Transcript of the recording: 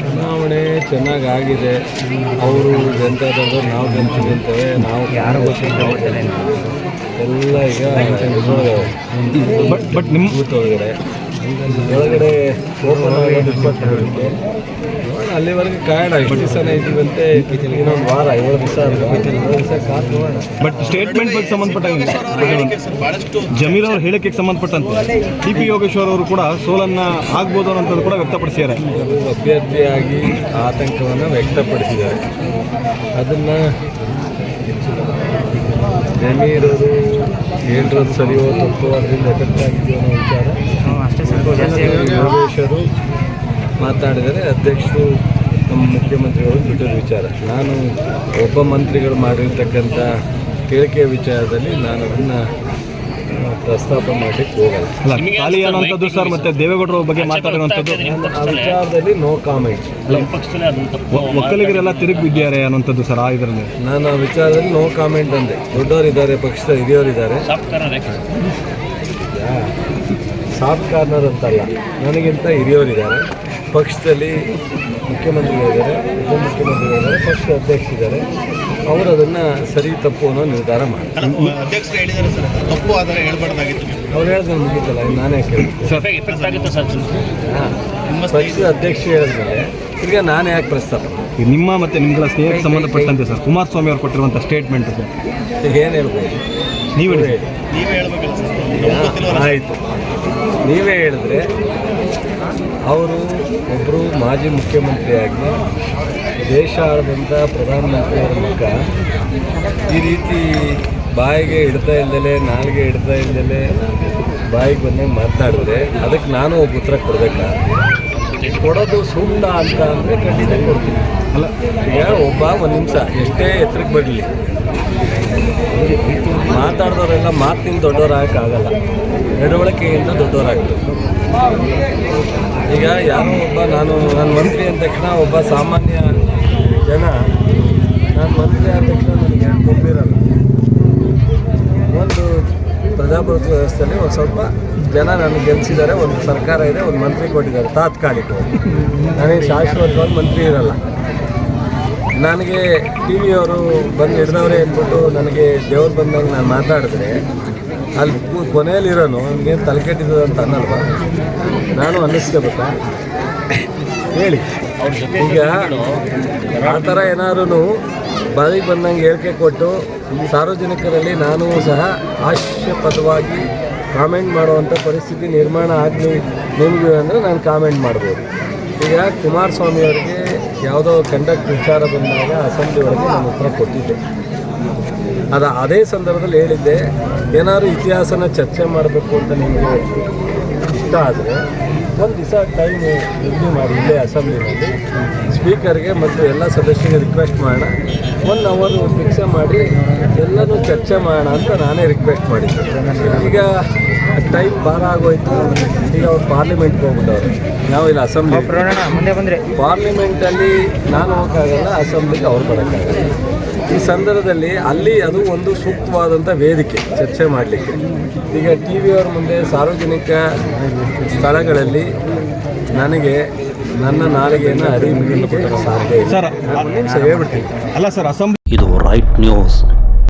ಚುನಾವಣೆ ಚೆನ್ನಾಗಿ ಆಗಿದೆ ಅವರು ಜನತಾದವರು ನಾವು ಗೆಲ್ತೀವಿ ನಾವು ಯಾರು ಎಲ್ಲ ಈಗ ಬಟ್ ಬಟ್ ನಿಮ್ಮ ಒಳಗಡೆ. ಒಳಗಡೆ ಓಪನ್ ಇಪ್ಪತ್ತೆರಡಕ್ಕೆ ಅಲ್ಲಿವರೆಗೆ ಕಾಯೋಣ ಎಷ್ಟು ದಿವಸ ಇದ್ದೀವಂತೆ? ಇನ್ನೊಂದು ವಾರ ಏಳು ದಿವಸ ಬಟ್ ಸ್ಟೇಟ್ಮೆಂಟ್ ಬಗ್ಗೆ ಸಂಬಂಧಪಟ್ಟಂಗೆ ಜಮೀರ್ ಅವ್ರು ಹೇಳಕ್ಕೆ ಸಂಬಂಧಪಟ್ಟಂತೆ. ಟಿ ಪಿ ಯೋಗೇಶ್ವರ್ ಅವರು ಕೂಡ ಸೋಲನ್ನ ಆಗ್ಬೋದು ಅನ್ನೋದು ಕೂಡ ವ್ಯಕ್ತಪಡಿಸಿದ್ದಾರೆ. ಅಭ್ಯರ್ಥಿಯಾಗಿ ಆತಂಕವನ್ನು ವ್ಯಕ್ತಪಡಿಸಿದ್ದಾರೆ. ಅದನ್ನು ಅವರು ಹೇಳಿರೋದು ಸರಿಯೋ ತಪ್ಪು ಅದರಿಂದ ಎಫೆಕ್ಟ್ ಆಗಿದೆಯೋ ಅನ್ನೋ ವಿಚಾರ. ಯೋಗೇಶ್ವರು ಮಾತಾಡಿದರೆ ಅಧ್ಯಕ್ಷರು ನಮ್ಮ ಮುಖ್ಯಮಂತ್ರಿಗಳು ಬಿಟ್ಟಿರೋ ವಿಚಾರ. ನಾನು ಒಬ್ಬ ಮಂತ್ರಿಗಳು ಮಾಡಿರ್ತಕ್ಕಂಥ ಹೇಳಿಕೆಯ ವಿಚಾರದಲ್ಲಿ ನಾನು ಅದನ್ನು ಪ್ರಸ್ತಾಪ ಮಾಡಲಿಕ್ಕೆ ಹೋಗಲ್ಲ. ಅಲ್ಲ ಖಾಲಿ ಏನಂತದ್ದು ಸರ್ ಮತ್ತೆ ದೇವೇಗೌಡರ ಬಗ್ಗೆ ಮಾತಾಡುವಂಥದ್ದು ಆ ವಿಚಾರದಲ್ಲಿ ನೋ ಕಾಮೆಂಟ್ ಒಕ್ಕಲಿಗರೆಲ್ಲ ತಿರುಗಿ ಬಿದ್ದಿದ್ದಾರೆ ಅನ್ನೋಂಥದ್ದು ಸರ್ ಆ ಇದರಲ್ಲಿ. ನಾನು ಆ ವಿಚಾರದಲ್ಲಿ ನೋ ಕಾಮೆಂಟ್ ಅಂದೆ. ದೊಡ್ಡವರಿದ್ದಾರೆ ಪಕ್ಷದ ಹಿರಿಯವರಿದ್ದಾರೆ. ಸಾಫ್ಟ್ ಕಾರ್ನರ್ ಅಂತಲ್ಲ. ನನಗಿಂತ ಹಿರಿಯವರಿದ್ದಾರೆ. ಪಕ್ಷದಲ್ಲಿ ಮುಖ್ಯಮಂತ್ರಿಗಳಿದ್ದಾರೆ ಉಪಮುಖ್ಯಮಂತ್ರಿಗಳಿದ್ದಾರೆ ಪಕ್ಷದ ಅಧ್ಯಕ್ಷರಿದ್ದಾರೆ ಅವರು ಅದನ್ನು ಸರಿ ತಪ್ಪು ಅನ್ನೋ ನಿರ್ಧಾರ ಮಾಡ್ತಾರೆ. ಅಧ್ಯಕ್ಷರು ಹೇಳಿದ್ದಾರೆ ಸರ್ ತಪ್ಪು ಆದರೆ ಹೇಳ್ಬಾರ್ದಾಗಿತ್ತು. ಅವ್ರು ಹೇಳಿದ್ರೆ ಮುಗೀತಲ್ಲ ನಾನೇ ಸರ್ ಹಾಂ ಪಕ್ಷದ ಅಧ್ಯಕ್ಷ ಹೇಳಿದ್ರೆ ಈಗ ನಾನು ಯಾಕೆ ಪ್ರಸ್ತಾಪ ನಿಮ್ಮ ಮತ್ತು ನಿಮ್ಗಳ ಸ್ನೇಹಕ್ಕೆ ಸಂಬಂಧಪಟ್ಟಂತೆ ಸರ್ ಕುಮಾರಸ್ವಾಮಿ ಅವರು ಕೊಟ್ಟಿರುವಂಥ ಸ್ಟೇಟ್ಮೆಂಟ್ ಈಗ ಏನು ಹೇಳ್ಬೋದು? ನೀವು ಹೇಳಿ ನೀವೇ ಹೇಳ್ಬೇಕಲ್ಲ ಸರ್. ಆಯಿತು. ನೀವೇ ಹೇಳಿದ್ರೆ ಅವರು ಒಬ್ಬರು ಮಾಜಿ ಮುಖ್ಯಮಂತ್ರಿಯಾಗಿ ದೇಶ ಆಳದಂಥ ಪ್ರಧಾನಮಂತ್ರಿಯವರ ಮಗ ಈ ರೀತಿ ಬಾಯಿಗೆ ಇಡ್ತಾ ಇಲ್ದಲೆ, ನಾಲಿಗೆ ಇಡ್ತಾ ಇಲ್ದಲೆ ಬಾಯಿಗೆ ಬಂದಂಗೆ ಮಾತನಾಡಿದ್ರೆ ಅದಕ್ಕೆ ನಾನು ಒಬ್ಬ ಉತ್ತರ ಕೊಡಬೇಕಾ? ಕೊಡೋದು ಸೂಕ್ತ ಅಂತ ಅಂದರೆ ಖಂಡಿತ ಕೊಡ್ತೀನಿ. ಅಲ್ಲ, ಈಗ ಒಬ್ಬ ಒಂದು ನಿಮಿಷ, ಎಷ್ಟೇ ಎತ್ತರಕ್ಕೆ ಬರಲಿ. ಮಾತಾಡಿದವರೆಲ್ಲ ಮಾತಿನ ದೊಡ್ಡವರಾಗಕ್ಕಾಗಲ್ಲ. ನಡವಳಿಕೆಯಿಂದ ದೊಡ್ಡವರಾಗ್ತದೆ ಈಗ ಯಾರೋ ಒಬ್ಬ ನಾನು ನಾನು ಮಂತ್ರಿ ಅಂದ ತಕ್ಷಣ ಒಬ್ಬ ಸಾಮಾನ್ಯ ಜನ, ನಾನು ಮಂತ್ರಿ ಆದ ತಕ್ಷಣ ನನಗೆ ಗೊಂಬಿರಲ್ಲ ಒಂದು ಪ್ರಜಾಪ್ರಭುತ್ವ ವ್ಯವಸ್ಥೆಯಲ್ಲಿ ಒಂದು ಸ್ವಲ್ಪ ಜನ ನನಗೆ ಗೆಲ್ಲಿಸಿದ್ದಾರೆ ಒಂದು ಸರ್ಕಾರ ಇದೆ, ಒಂದು ಮಂತ್ರಿ ಕೊಟ್ಟಿದ್ದಾರೆ, ತಾತ್ಕಾಲಿಕವಾಗಿ. ನನಗೆ ಶಾಶ್ವತವಾಗಿ ಮಂತ್ರಿ ಇರಲ್ಲ. ನನಗೆ ಟಿ ವಿಯವರು ಬಂದು ಹಿಡ್ದವ್ರೆ ಅಂದ್ಬಿಟ್ಟು ನನಗೆ ದೇವ್ರು ಬಂದಾಗ ನಾನು ಮಾತಾಡಿದ್ರೆ ಅಲ್ಲಿ ಕೊನೆಯಲ್ಲಿ ಕೊನೆಯಲ್ಲಿರೋನು ನನಗೇನು ತಲೆ ಕೆಟ್ಟಿದ್ದು ಅಂತ ಅನ್ನಲ್ವ? ನಾನು ಅನ್ನಿಸ್ಕೋಬೇಕಾ? ಹೇಳಿ. ಈಗ ಆ ಥರ ಏನಾದ್ರೂ ಬಾಯಿಗೆ ಬಂದಂಗೆ ಹೇಳಿಕೆ ಕೊಟ್ಟು ಸಾರ್ವಜನಿಕರಲ್ಲಿ ನಾನು ಸಹ ಹಾಸ್ಯಪದವಾಗಿ ಕಾಮೆಂಟ್ ಮಾಡುವಂಥ ಪರಿಸ್ಥಿತಿ ನಿರ್ಮಾಣ ಆಗಲಿ ನಿಮಗೆ ಅಂದರೆ ನಾನು ಕಾಮೆಂಟ್ ಮಾಡ್ಬೋದು. ಈಗ ಕುಮಾರಸ್ವಾಮಿ ಅವರಿಗೆ ಯಾವುದೋ ಕಂಡಕ್ಟ್ ವಿಚಾರ ಬಂದಾಗ ಅಸೆಂಬ್ಲಿ ಒಳಗೆ ನಾನು ಉತ್ತರ ಕೊಟ್ಟಿದ್ದೆ. ಅದು ಅದೇ ಸಂದರ್ಭದಲ್ಲಿ ಹೇಳಿದ್ದೆ ಏನಾದರೂ ಇತಿಹಾಸನ ಚರ್ಚೆ ಮಾಡಬೇಕು ಅಂತ ನಿಮಗೆ ಇಷ್ಟ ಆದರೆ ಒಂದು ದಿವಸ ಟೈಮ್ ನಿಗದಿ ಮಾಡಿ ಇಲ್ಲೇ ಅಸೆಂಬ್ಲಿನಲ್ಲಿ ಸ್ಪೀಕರ್ಗೆ ಮತ್ತು ಎಲ್ಲ ಸದಸ್ಯರಿಗೆ ರಿಕ್ವೆಸ್ಟ್ ಮಾಡೋಣ. ಒನ್ ಅವರು ಫಿಕ್ಸ ಮಾಡಿ ಎಲ್ಲನೂ ಚರ್ಚೆ ಮಾಡೋಣ ಅಂತ ನಾನೇ ರಿಕ್ವೆಸ್ಟ್ ಮಾಡಿದ್ದೆ. ಈಗ ಟೈಮ್ ಭಾರ ಆಗೋಯ್ತು. ಈಗ ಅವ್ರು ಪಾರ್ಲಿಮೆಂಟ್ಗೆ ಹೋಗ್ಬಿಟ್ಟವ್ರು. ನಾವು ಇಲ್ಲಿ ಅಸೆಂಬ್ಲಿ ಮುಂದೆ ಬಂದರೆ. ಪಾರ್ಲಿಮೆಂಟಲ್ಲಿ ನಾನು ಹೋಗೋಕ್ಕಾಗಲ್ಲ ಅಸೆಂಬ್ಲಿಗೆ ಅವ್ರು ಬರೋಕ್ಕಾಗಲ್ಲ. ಈ ಸಂದರ್ಭದಲ್ಲಿ ಅಲ್ಲಿ ಅದು ಒಂದು ಸೂಕ್ತವಾದಂಥ ವೇದಿಕೆ ಚರ್ಚೆ ಮಾಡಲಿಕ್ಕೆ. ಈಗ ಟಿ ವಿಯವ್ರ ಮುಂದೆ ಸಾರ್ವಜನಿಕ ಸ್ಥಳಗಳಲ್ಲಿ ನನಗೆ ನನ್ನ ನಾಲಿಗೆಯನ್ನು ಅರಿವು ಸಾಧ್ಯ ಇಲ್ಲ. ಸರ್ ನಾನು ಒಂದು ನಿಮಿಷ ಹೇಳ್ಬಿಡ್ತೀನಿ. ಅಲ್ಲ ಸರ್ ಅಸೆಂಬ್ಲಿ ಇದು ರೈಟ್ ನ್ಯೂಸ್